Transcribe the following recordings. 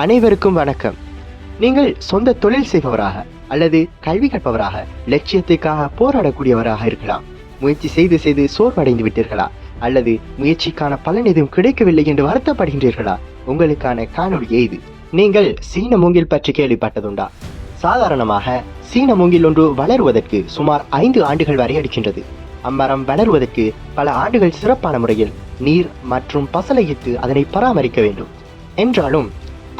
அனைவருக்கும் வணக்கம். நீங்கள் சொந்த தொழில் செய்பவராக அல்லது கல்வி கற்பவராக லட்சியத்துக்காக போராடக்கூடியவராக இருக்கலாம். முயற்சி செய்து செய்து சோர்வடைந்து விட்டீர்களா? அல்லது முயற்சிக்கான பலன் எதுவும் கிடைக்கவில்லை என்று வருத்தப்படுகின்றீர்களா? உங்களுக்கான காணொளியே இது நீங்கள் சீன மூங்கில் பற்றி கேள்விப்பட்டதுண்டா? சாதாரணமாக சீன மூங்கில் ஒன்று வளருவதற்கு சுமார் ஐந்து ஆண்டுகள் வரை அடிக்கின்றது அம்மரம் வளருவதற்கு பல ஆண்டுகள் சிறப்பான முறையில் நீர் மற்றும் பசலையிட்டு அதனை பராமரிக்க வேண்டும். என்றாலும்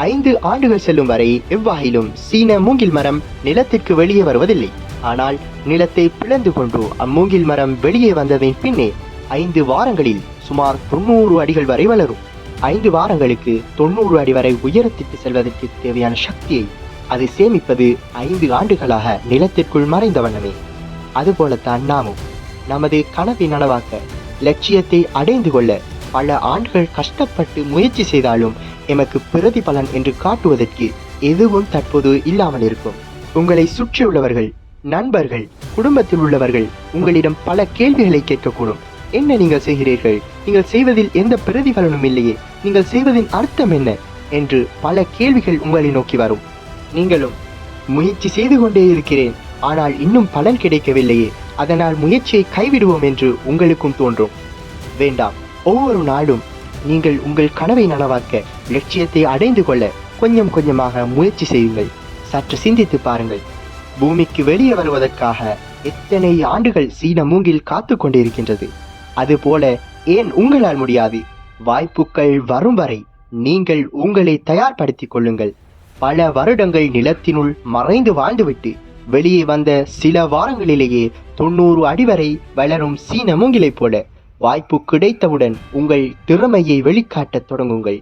ஐந்து ஆண்டுகள் செல்லும் வரை எவ்வாயிலும் சீன மூங்கில் மரம் நிலத்திற்கு வெளியே வருவதில்லை. ஆனால் நிலத்தை பிளந்து கொண்டு அம்மூங்கில் மரம் வெளியே வந்ததின் பின்னே ஐந்து வாரங்களில் சுமார் தொண்ணூறு அடிகள் வரை வளரும். ஐந்து வாரங்களுக்கு தொண்ணூறு அடி வரை உயரத்திற்கு செல்வதற்கு தேவையான சக்தியை அது சேமிப்பது ஐந்து ஆண்டுகளாக நிலத்திற்குள் மறைந்த வண்ணமே. அதுபோலத்தான் நாமும் நமது கனவை நனவாக்க லட்சியத்தை அடைந்து கொள்ள பல ஆண்டுகள் கஷ்டப்பட்டு முயற்சி செய்தாலும் எமக்கு பிரதிபலன் என்று காட்டுவதற்கு எதுவும் தற்போது இல்லாமல் இருக்கும். உங்களை சுற்றியுள்ளவர்கள் நண்பர்கள் குடும்பத்தில் உள்ளவர்கள் உங்களிடம் பல கேள்விகளை கேட்கக்கூடும். என்ன நீங்கள் செய்கிறீர்கள்? நீங்கள் செய்வதில் எந்த பிரதிபலனும் இல்லையே. நீங்கள் செய்வதின் அர்த்தம் என்ன? என்று பல கேள்விகள் உங்களை நோக்கி வரும். நீங்களும் முயற்சி செய்து கொண்டே இருக்கிறேன். ஆனால் இன்னும் பலன் கிடைக்கவில்லையே. அதனால் முயற்சியை கைவிடுவோம் என்று உங்களுக்கும் தோன்றும். வேண்டாம். ஒவ்வொரு நாளும் நீங்கள் உங்கள் கனவை நனவாக்க லட்சியத்தை அடைந்து கொள்ள கொஞ்சம் கொஞ்சமாக முயற்சி செய்யுங்கள். சற்று சிந்தித்து பாருங்கள். பூமிக்கு வெளியே வருவதற்காக எத்தனை ஆண்டுகள் சீன மூங்கில் காத்து கொண்டிருக்கின்றது? அதுபோல ஏன் உங்களால் முடியாது? வாய்ப்புகள் வரும் வரை நீங்கள் உங்களை தயார்படுத்திக் கொள்ளுங்கள். பல வருடங்கள் நிலத்தினுள் மறைந்து வாழ்ந்துவிட்டு வெளியே வந்த சில வாரங்களிலேயே தொண்ணூறு அடி வரை வளரும் சீன மூங்கிலைப் போல வாய்ப்பு கிடைத்தவுடன் உங்கள் திறமையை வெளிக்காட்டத் தொடங்குங்கள்.